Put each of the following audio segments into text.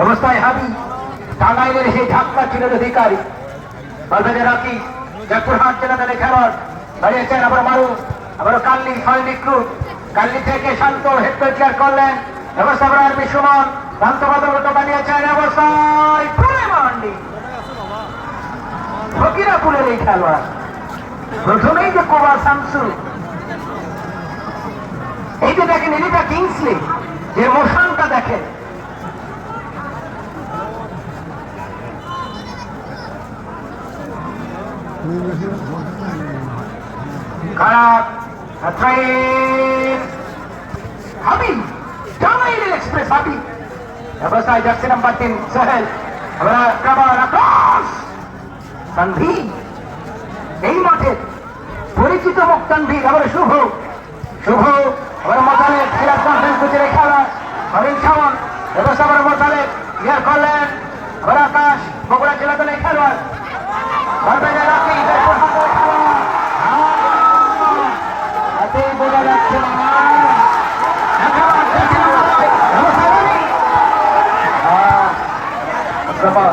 ব্যবস্থায় হাবি, টাঙ্গাইলের সেই ঢাকা চিনের অধিকারী। বলবেন রাখি জয়পুরহাট জেলা দলে খেলোয়াড় দাঁড়িয়েছেন আবার মারু আবার কাল্লি নিক্রুট কাল্লি থেকে শান্ত হেড করলেন ব্যবস্থা করার বিশ্বমন ভ্রান্ত বদলত বানিয়েছেন অবস্থায় ফকিরাপুরের এই খেলোয়াড়। প্রথমেই যে কোবা শামসু। এই যে দেখেন এলিটা কিংসলি, যে মোশনটা দেখেন খারাপ হাবিব জামাইল এক্সপ্রেস হাবিব ব্যবসায় যাচ্ছে নাম্বার তিন সোহেল আমরা কাবার আকাশ তানভি এই মাঠে পরিচিত মুখ তানভি আবার শুভ শুভ আবার মোতালে সিরাজ কনফারেন্স গুজরে খেলা হরিণ সামন ব্যবস্থা আবার মোতালে ইয়ার করলেন আবার আকাশ বগুড়া জেলা দলের খেলোয়াড় বারবেজা রাখি জয়পুর হাটের খেলোয়াড় হাতেই বোঝা যাচ্ছে না একেবারে দেখে নেওয়া হয়। ব্যবস্থা করি। আহ, আক্রমণ।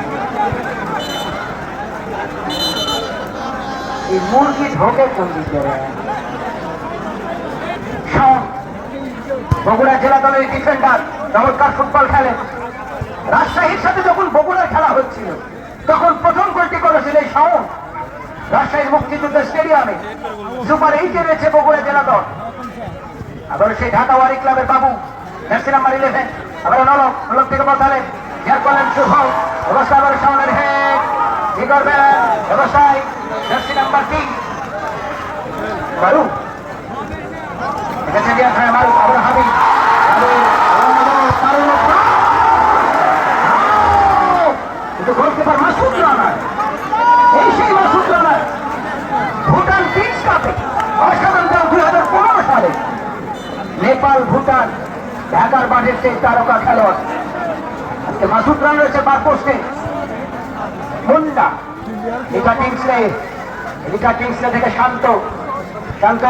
এই মুরগি ঢোকে কোন দিকে বগুড়া জেলা দলের ডিফেন্ডার চমৎকার ফুটবল খেলে। রাজশাহীর সাথে যখন বগুড়ার খেলা হচ্ছিল, তখন প্রথম গোলটি করেছিল এই শাওন। রাজশাহীর মুক্তিযুদ্ধ স্টেডিয়ামে সুপার এইটে রয়েছে বগুড়া জেলা দল। আবার সেই ঢাকা ওয়ারি ক্লাবের বাবু জার্সি নাম্বার ইলেভেন আবার নলক নলক থেকে বসালে ইয়ার করলেন শুভ। অবস্থা আবার শাওনের হেড কি করবেন ব্যবসায় জার্সি নাম্বার তিন মারু দিয়া খায় মারু আবার হাবি কিন্তু গোলকিপার মাসুদ রানা। এই সেই মাসুদ রানা। ভুটান কিংস কাপে। অসাধারণ দুই হাজার পনেরো সালে। নেপাল, ভুটান, ঢাকার মাঠের সেই তারকা খেলোয়াড়। আজকে মাসুদ রান রয়েছে বার পোস্টে। Munda. Lika Kingsley Lika Kingsley থেকে শান্ত। শান্ত।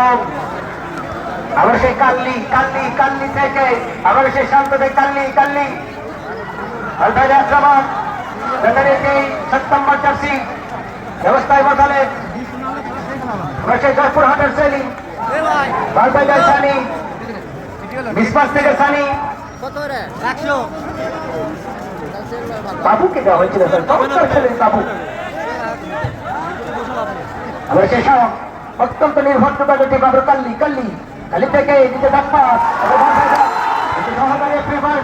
আবার সেই কাল্লি কাল্লি কাল্লি থেকে। আবার সেই শান্ত থেকে কাল্লি কাল্লি। আলফাইজ আক্রমণ। ব্যাটারিয়াকে সপ্তম্বর জার্সি। ব্যবস্থায় বসালে আবার সেই জয়পুর হাটের সেলিং বালবাইজার সানি। বিশ্বাস থেকে সানি। কত রে? একশো। বাবুকে দেওয়া হয়েছিল স্যার। বাবু? আবার সেই সব অত্যন্ত নির্ভরযোগ্য যেটি বাবু কাল্লি কাল্লি কালি থেকে এদিকে প্রিফার